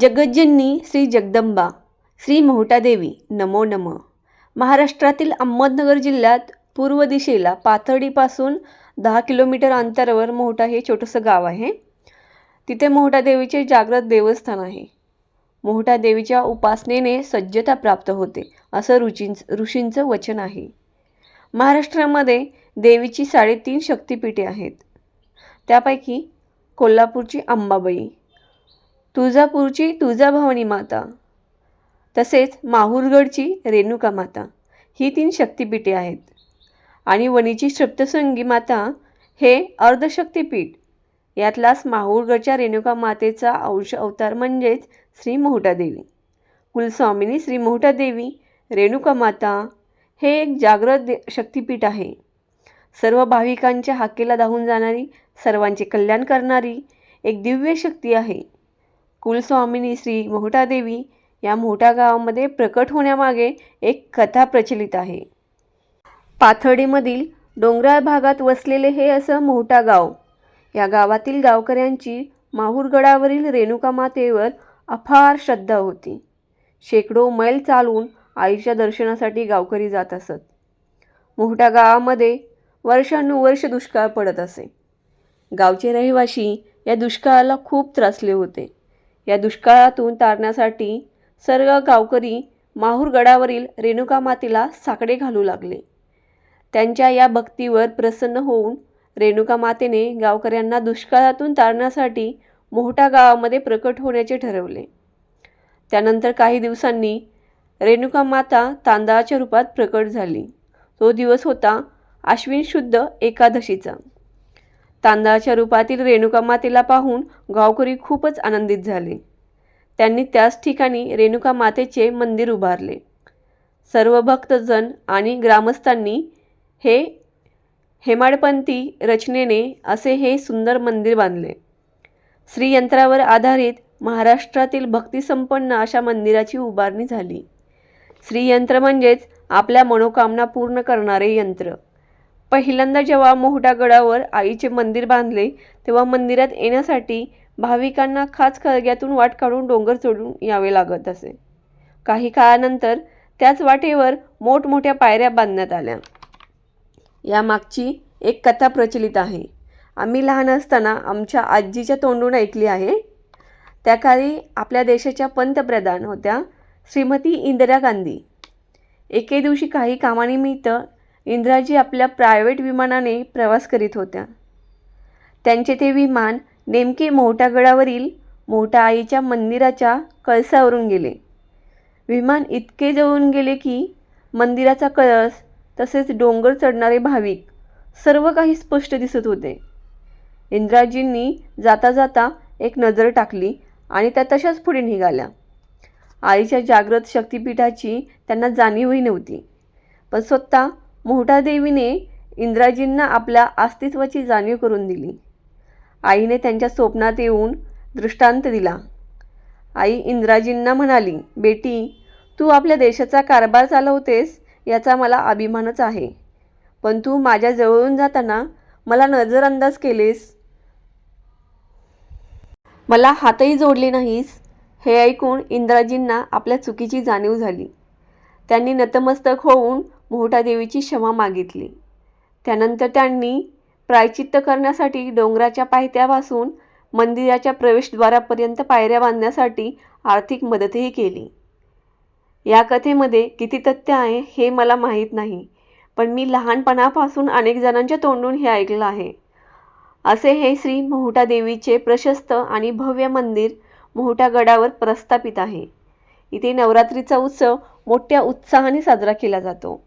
जगज्जननी श्री जगदंबा श्री मोहटादेवी नमो नम. महाराष्ट्रातील अहमदनगर जिल्ह्यात पूर्व दिशेला पाथर्डीपासून दहा किलोमीटर अंतरावर मोहटा हे छोटंसं गाव आहे. तिथे मोहटा देवीचे जागृत देवस्थान आहे. मोहटा देवीच्या उपासनेने सज्जता प्राप्त होते असं रुचींच ऋषींचं वचन आहे. महाराष्ट्रामध्ये देवीची साडेतीन शक्तिपीठे आहेत. त्यापैकी कोल्हापूरची अंबाबाई तुळजापूरची तुळजाभवानी माता तसेच माहूरगडची रेणुका माता ही तीन शक्तिपीठे आहेत. आणि वणीची सप्तशृंगी माता हे अर्धशक्तिपीठ यातलाच माहूरगडच्या रेणुका मातेचा अंश अवतार म्हणजेच श्री मोहटादेवी. कुलस्वामिनी श्री मोहटादेवी रेणुका माता हे एक जागृत दे शक्तिपीठ आहे. सर्व भाविकांच्या हाकेला धावून जाणारी सर्वांचे कल्याण करणारी एक दिव्य शक्ती आहे. कुलस्वामिनी श्री मोहटादेवी या मोठ्या गावामध्ये प्रकट होण्यामागे एक कथा प्रचलित आहे. पाथर्डीमधील डोंगराळ भागात वसलेले हे असं मोठा गाव. या गावातील गावकऱ्यांची माहूरगडावरील रेणुका मातेवर अफार श्रद्धा होती. शेकडो मैल चालून आईच्या दर्शनासाठी गावकरी जात असत. मोठ्या गावामध्ये वर्षानुवर्ष दुष्काळ पडत असे. गावचे रहिवासी या दुष्काळाला खूप त्रासले होते. या दुष्काळातून तारण्यासाठी सर्व गावकरी माहूरगडावरील रेणुका मातेला साकडे घालू लागले. त्यांच्या या भक्तीवर प्रसन्न होऊन रेणुका मातेने गावकऱ्यांना दुष्काळातून तारण्यासाठी मोठा गावामध्ये प्रकट होण्याचे ठरवले. त्यानंतर काही दिवसांनी रेणुका माता तांदळाच्या रूपात प्रकट झाली. तो दिवस होता आश्विन शुद्ध एकादशीचा. तांदळाच्या रूपातील रेणुकामातेला पाहून गावकरी खूपच आनंदित झाले. त्यांनी त्याच ठिकाणी रेणुका मातेचे मंदिर उभारले. सर्व भक्तजन आणि ग्रामस्थांनी हे हेमाडपंथी रचनेने असे हे सुंदर मंदिर बांधले. श्रीयंत्रावर आधारित महाराष्ट्रातील भक्तिसंपन्न अशा मंदिराची उभारणी झाली. श्रीयंत्र म्हणजेच आपल्या मनोकामना पूर्ण करणारे यंत्र. पहिल्यांदा जेव्हा मोहटागडावर आईचे मंदिर बांधले तेव्हा मंदिरात येण्यासाठी भाविकांना खास खळग्यातून वाट काढून डोंगर चढून यावे लागत असे. काही काळानंतर त्याच वाटेवर मोठमोठ्या पायऱ्या बांधण्यात आल्या. यामागची एक कथा प्रचलित आहे. आम्ही लहान असताना आमच्या आजीच्या तोंडून ऐकली आहे. त्या काळी आपल्या देशाच्या पंतप्रधान होत्या श्रीमती इंदिरा गांधी. एके दिवशी काही कामानिमित्त इंदिराजी आपल्या प्रायव्हेट विमानाने प्रवास करीत होत्या. त्यांचे ते विमान नेमके मोठ्या गडावरील मोठ्या आईच्या मंदिराच्या कळसावरून गेले. विमान इतके जवळून गेले की मंदिराचा कळस तसेच डोंगर चढणारे भाविक सर्व काही स्पष्ट दिसत होते. इंद्राजींनी जाता जाता एक नजर टाकली आणि त्या तशाच पुढे निघाल्या. आईच्या जागृत शक्तिपीठाची त्यांना जाणीवही नव्हती. पण स्वतः मोहटादेवीने इंद्राजींना आपल्या अस्तित्वाची जाणीव करून दिली. आईने त्यांच्या स्वप्नात येऊन दृष्टांत दिला. आई इंद्राजींना म्हणाली बेटी तू आपल्या देशाचा कारभार चालवतेस याचा मला अभिमानच आहे. पण तू माझ्या जवळून जाताना मला नजरअंदाज केलेस. मला हातही जोडले नाहीस. हे ऐकून इंद्राजींना आपल्या चुकीची जाणीव झाली. त्यांनी नतमस्तक होऊन मोहटा देवीची क्षमा मागितली. त्यानंतर त्यांनी प्रायचित्त करण्यासाठी डोंगराच्या पायथ्यापासून मंदिराच्या प्रवेशद्वारापर्यंत पायऱ्या बांधण्यासाठी आर्थिक मदतही केली. या कथेमध्ये किती तथ्य आहे हे मला माहीत नाही पण मी लहानपणापासून अनेक जणांच्या तोंडून हे ऐकलं आहे. असे हे श्री मोहटा देवीचे प्रशस्त आणि भव्य मंदिर मोहटा गडावर प्रस्थापित आहे. इथे नवरात्रीचा उत्सव मोठ्या उत्साहाने साजरा केला जातो.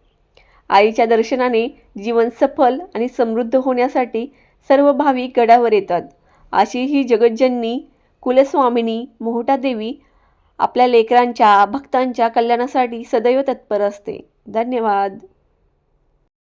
आईच्या दर्शनाने जीवन सफल आणि समृद्ध होण्यासाठी सर्व भाविक गडावर येतात. अशी ही जगज्जननी कुलस्वामिनी मोहटादेवी आपल्या लेकरांच्या भक्तांच्या कल्याणासाठी सदैव तत्पर असते. धन्यवाद.